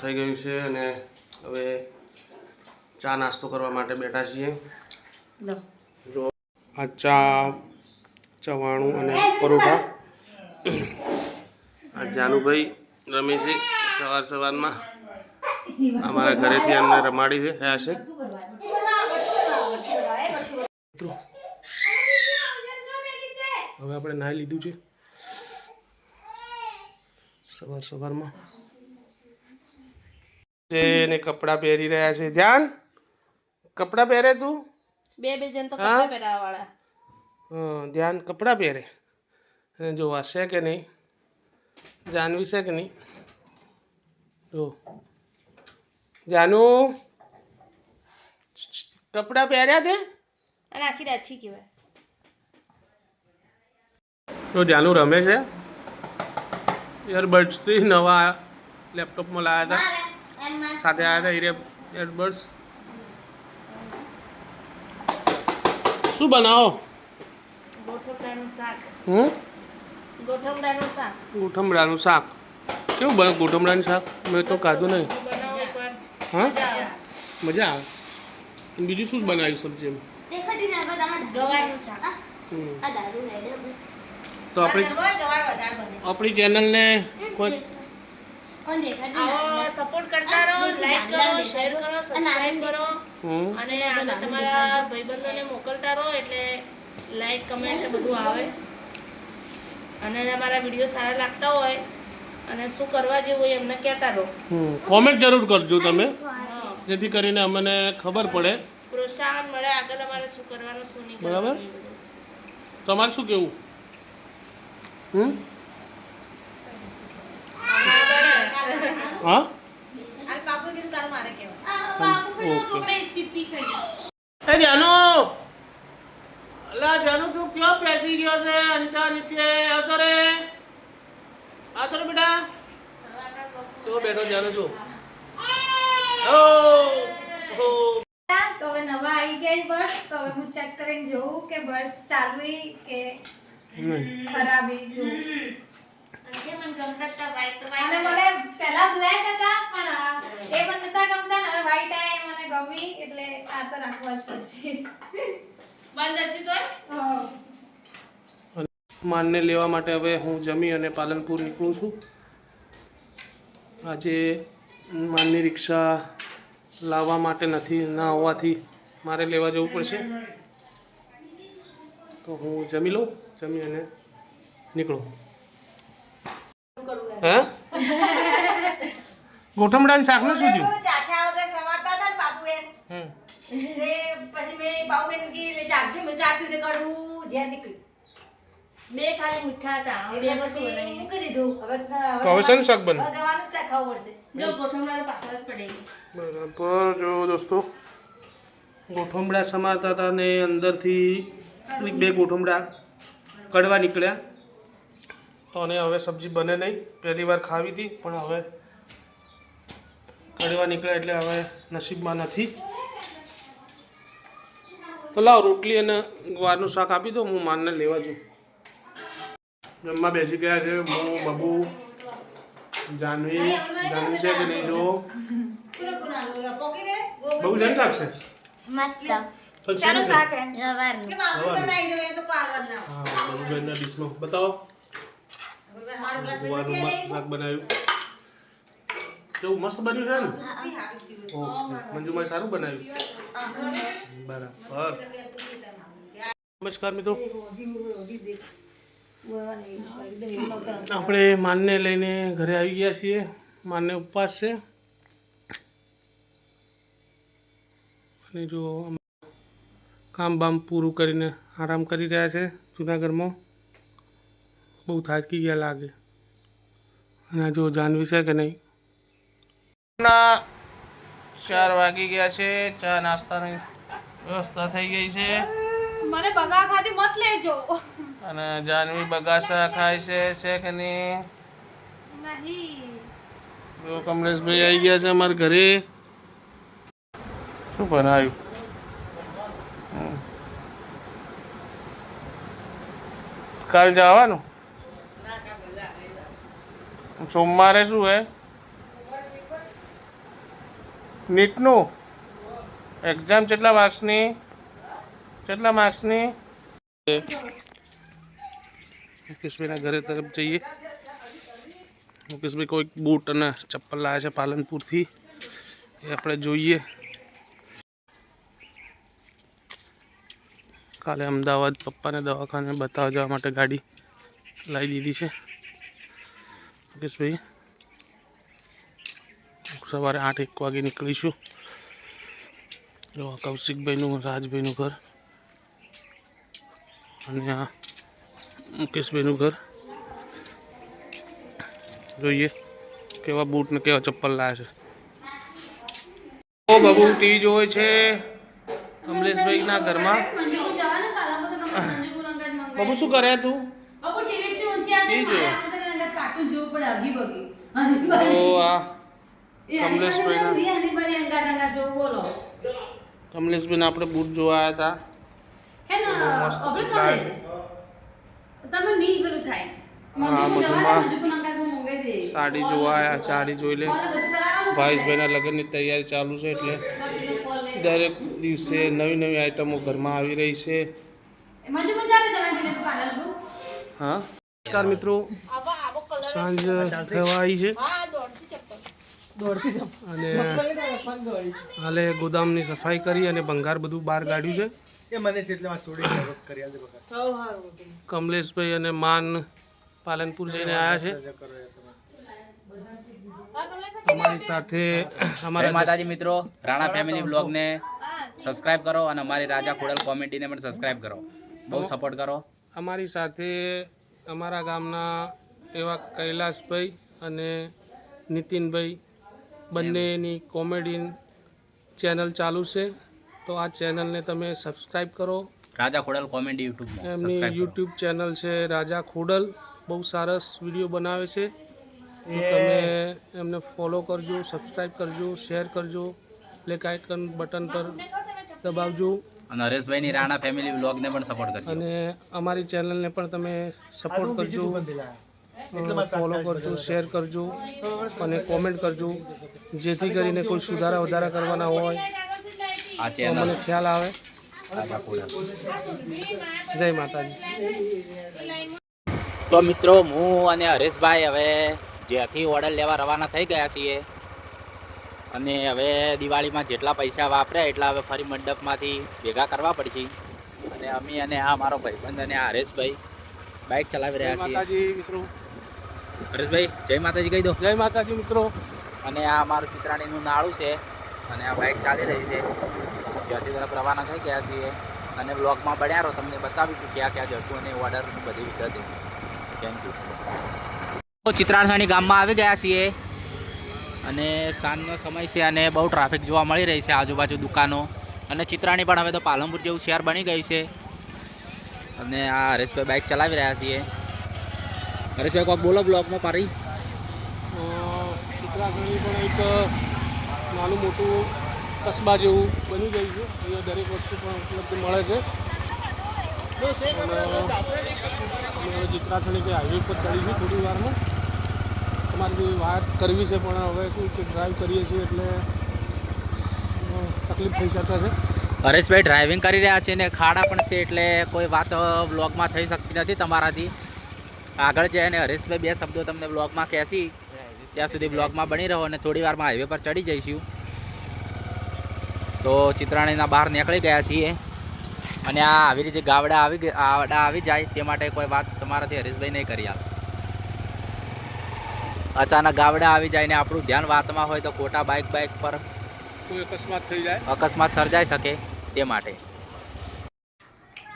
થઈ ગયું છે અને હવે ચા નાસ્તો કરવા માટે બેઠા છીએ. જો આ ચા ચવાણું અને પરોઠા. આ જાનુભાઈ રમે છે સવાર સવારમાં. અમારા ઘરેથી અમને રમાડી છે રહ્યા છે. હવે આપણે નાહી લીધું છે. સવાર સવારમાં. એને કપડાં પહેરી રહ્યા છે. ધ્યાન? કપડાં પહેરે તું? બે બે જણ તો? કપડા પહેરાવા વાળા હં, ધ્યાન કપડાં પહેરે. અને જો આ છે કે નહીં? જાનવી છે કે નહીં? જો. જાનુ? કપડાં પહેર્યા તે? અને આખી રાચી કહેવાય. તો જાનુ રમે છે. ઇયરબડ્સથી નવા લેપટોપમાં લાવ્યા હતા. સાથે આવ્યા હતા ઇયરબડ્સ શું બનાવો? ગોઠમડાનું શાક. કેવું બને ગોઠમડાનું શાક? મેં તો ખાધું નહીં. હા? મજા આવે. બીજું શું બનાવ્યું સબ્જી તો આપણી આપણી ચેનલને કોઈ સપોર્ટ કરતા લાઈક કરો શેર કરો સબસ્ક્રાઇબ કરો. અને આગળ તમારા ભાઈબંધોને મોકલતા રહો એટલે લાઈક કમેન્ટ બધું આવે. અને અમારા વીડિયો સારા લાગતા હોય અને શું કરવા જેવું હોય એમને કહેતા રહો. કોમેન્ટ જરૂર કરજો તમે. હા. જેથી કરીને અમને ખબર પડે. પ્રોત્સાહન મળે આગળ અમારે શું કરવાનું શું નહીં બરાબર. તમારે શું કેવું? હમ? હા? એ જાનુ અલા જાનુ તું ક્યાં પેસી ગયો છે? અંચા નીચે આવતો રે. આવતો રે બેટા. જો બેઠો જાનુ તું ઓ ઓ તો હવે નવા આવી ગયા બસ. તો હવે હું ચેક કરીને જોઉં કે બસ ચાલુ કે. ખરાબ ઈ જોઉં. અને મને ગમતા હતા વાઈટ તો મને પહેલા બ્લેક હતા પણ આ એ મને નતા ગમતા ને હવે વ્હાઈટ ગમી એટલે આ તો રાખવા જ પડશે. બંધ હશે તો? માનને લેવા માટે હવે હું જમી અને પાલનપુર નીકળું છું. આજે માનની રિક્ષા લાવવા માટે નથી ના હોવાથી મારે લેવા જવું પડશે. તો હું જમી લઉં જમી અને નીકળું. હે? ગોઠમડાનું શાકનું શું થયું ચાખ્યા વગર સમારતા હતા ને બાપુએ તે પછી મેં બાઉબેન કી લે ચાખજો મેં જાગ્યું તે કડવું ઝેર નીકળ્યું બે ખાલી મીઠા હતા એટલે બે પછી મૂકી દીધું. હવે તો હવે શેનું શાક બન હવે દવાનું શાક ખાવું પડશે. જો ગોઠવણા પાછળ જ પડે. બરાબર જો દોસ્તો. ગોઠમડા સમારતા હતા ને અંદરથી એક બે ગોઠમડા કડવા નીકળ્યા. તો અને હવે સબ્જી બને નહીં. પહેલી વાર ખાવી હતી પણ હવે કડવા નીકળ્યા એટલે હવે નસીબમાં નથી. તો લાવ રોટલી અને ગવારનું શાક આપી દો હું માનને લેવા જઉં. જમવા બેસી ગયા છે હું બબુ જાનવી જાનવી છે કે નહીં જો બહુ જન શાક છે? પણ શાક? તો? હા બબુબેનના ડીશમાં. બતાવો. મારો મસ્ત શાક બનાવ્યું. કેવું મસ્ત બન્યું છે ને? ઓકે. મંજુભાઈ સારું બનાવ્યું. બરાબર નમસ્કાર મિત્રો. આપણે માનને લઈને ઘરે આવી ગયા છીએ. માનને ઉપવાસ છે. અને જો કામ બામ પૂરું કરીને આરામ કરી રહ્યા છે જુનાગઢમાં. બહુ થાકી ગયા લાગે. અને જો જાનવી છે કે નહીં? ચાર વાગી ગયા છે. ચા નાસ્તાની વ્યવસ્થા થઈ ગઈ છે. મને બગા ખાધી મત લેજો. અને જાનવી બગાસા ખાય છે છે કે નહીં. જો કમલેશભાઈ આવી ગયા છે અમારા ઘરે. શું બનાવ્યું. કાલ જવાનું? સોમવારે શું હે? નીટનું એક્ઝામ કેટલા માર્ક્સની કેટલા માર્ક્સની મુકેશભાઈના ઘરે તરફ જઈએ. મુકેશભાઈ કોઈક બૂટ અને ચપ્પલ લાવ્યા છે પાલનપુરથી. એ આપણે જોઈએ. કાલે અમદાવાદ પપ્પાને દવાખાને બતાવવા જવા માટે ગાડી લાવી દીધી છે. મુકેશભાઈ. સવારે આઠ એક વાગે નીકળીશું. જો આ કૌશિકભાઈનું રાજભાઈનું ઘર. અને આ મુકેશભાઈનું ઘર. જોઈએ કેવા બૂટ ને કેવા ચપ્પલ લાવે છે. ઓ બાબુ ટીવી જોવે છે કમલેશભાઈના ઘરમાં. બાબુ શું કરે તું? બાબુ ટીવી જોવું? તો આ. એ હની બની કમલેશભાઈના. જોવું, એ હની બની અંગાત અંગાત જોવું, બોલો કમલેશભાઈને આપણે બૂટ જોવા આવ્યા હતા હે ને બહુ મસ્ત કમલેશ? તમે ની પેલું થાય. સાડી જોવા આવ્યા સાડી જોઈ લે. ભાઈશભાઈના લગ્નની તૈયારી ચાલુ છે એટલે દરેક દિવસે નવી નવી આઈટમો ઘરમાં આવી રહી છે. હા? નમસ્કાર મિત્રો. આવો આવો સાંજ થવા આવી છે. અને હાલે ગોદામની સફાઈ કરી અને ભંગાર બધું બહાર કાઢ્યું છે. કમલેશભાઈ અને માન પાલનપુર જઈને આવ્યા છે. અમારી સાથે અમારા માતાજી મિત્રો. રાણા ફેમિલી બ્લોગને સબસ્ક્રાઇબ કરો અને અમારી રાજા ખોડલ કોમેડીને પણ સબસ્ક્રાઇબ કરો. બહુ સપોર્ટ કરો. અમારી સાથે અમારા ગામના એવા કૈલાસભાઈ અને નીતિનભાઈ બંનેની કોમેડી ચેનલ ચાલુ છે. તો આ ચેનલને તમે સબસ્ક્રાઈબ કરો. રાજા ખોડલ કોમેડી યુટ્યુબમાં. એમની યુટ્યુબ ચેનલ છે રાજા ખોડલ. બહુ સરસ વીડિયો બનાવે છે. તો તમે એમને ફોલો કરજો સબસ્ક્રાઈબ કરજો શેર કરજો. પ્લેક આઇકન બટન પર દબાવજો. અને હરેશભાઈની રાણા ફેમિલી બ્લોગને પણ સપોર્ટ કરજો. અને અમારી ચેનલને પણ તમે સપોર્ટ કરજો. ફોલો કરજો શેર કરજો અને કોમેન્ટ કરજો. જેથી કરીને કોઈ સુધારા વધારા કરવાના હોય આ તો મને ખ્યાલ આવે. જય માતાજી. તો મિત્રો હું અને હરેશભાઈ હવે જ્યાંથી ઓર્ડર લેવા રવાના થઈ ગયા છીએ અને હવે દિવાળીમાં જેટલા પૈસા વાપર્યા એટલા હવે ફરી મંડપમાંથી ભેગા કરવા પડશે. અને અમે અને આ મારો ભાઈબંધ અને હરેશભાઈ બાઇક ચલાવી રહ્યા છીએ. મિત્રો. હરેશભાઈ જય માતાજી કહી દો. જય માતાજી મિત્રો. અને આ મારું ચિત્રાણીનું નાળું છે અને આ બાઇક ચાલી રહી છે. જ્યાંથી તરફ રવાના થઈ ગયા છીએ અને બ્લોગમાં પડ્યા રહો તમને બતાવીશું ક્યાં ક્યાં જશું અને ઓર્ડર બધી વિગત. થેન્ક યુ ચિત્રાણસાણી ગામમાં આવી ગયા છીએ અને સાંજનો સમય છે અને બહુ ટ્રાફિક જોવા મળી રહી છે આજુબાજુ દુકાનો. અને ચિત્રાણી પણ હવે તો પાલનપુર જેવું શહેર બની ગયું છે. અને આ હરેશભાઈ બાઇક ચલાવી રહ્યા છીએ. હરેશભાઈ કોઈક બોલો બ્લોગમાં પારી. ચિત્રાગણી પણ એક નાનું મોટું કસ્બા જેવું બની ગયું છે. અહીંયા દરેક વસ્તુ પણ ઉપલબ્ધ મળે છે. અને અમે હવે કે હાઈવે પર ચડીશું થોડી વારમાં. તમારી વાત કરવી છે પણ હવે શું કે ડ્રાઈવ કરીએ છીએ એટલે તકલીફ થઈ શકે છે. હરેશભાઈ ડ્રાઇવિંગ કરી રહ્યા છે ને ખાડા પણ છે એટલે કોઈ વાત બ્લોગમાં થઈ શકતી નથી તમારાથી. આગળ જઈને હરેશભાઈ બે શબ્દો તમને બ્લોગમાં કહેશી. ત્યાં સુધી બ્લોગમાં બની રહો અને થોડી વારમાં હાઈવે પર ચડી જઈશું. તો ચિત્રાણીના બહાર નીકળી ગયા છીએ. અને આ આવી રીતે ગાવડા આવી આવડા આવી જાય તે માટે કોઈ વાત તમારાથી હરેશભાઈ નહીં કરી આપ. અચાનક ગાવડા આવી જાય ને આપણું ધ્યાન વાતમાં હોય તો ખોટા બાઇક બાઇક પર કોઈ અકસ્માત થઈ જાય? અકસ્માત સર્જાઈ શકે તે માટે.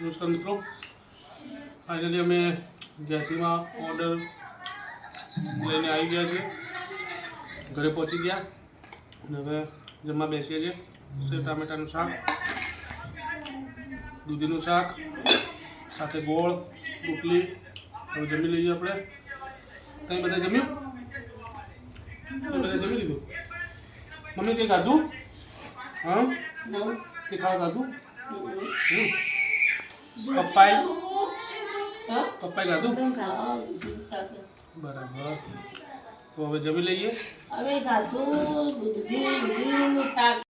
નમસ્કાર મિત્રો. ફાઇનલી અમે જ્યાંથીમાં ઓર્ડર લઈને આવી ગયા છે. ઘરે પહોંચી ગયા. અને હવે જમવા બેસીએ છીએ. સેવ ટામેટાનું શાક દૂધીનું શાક સાથે ગોળ રોટલી. હવે જમી લઈએ આપણે. તમે બધા જમ્યું? તમે બધા જમી લીધું? મમ્મી કંઈ ખાધું હા? તે ખાવા ખાધું. પપ્પાએ? પપ્પાએ ખાધું? બરાબર. તો હવે જમી લઈએ? હવે ખાધું દૂધી દૂધીનું શાક.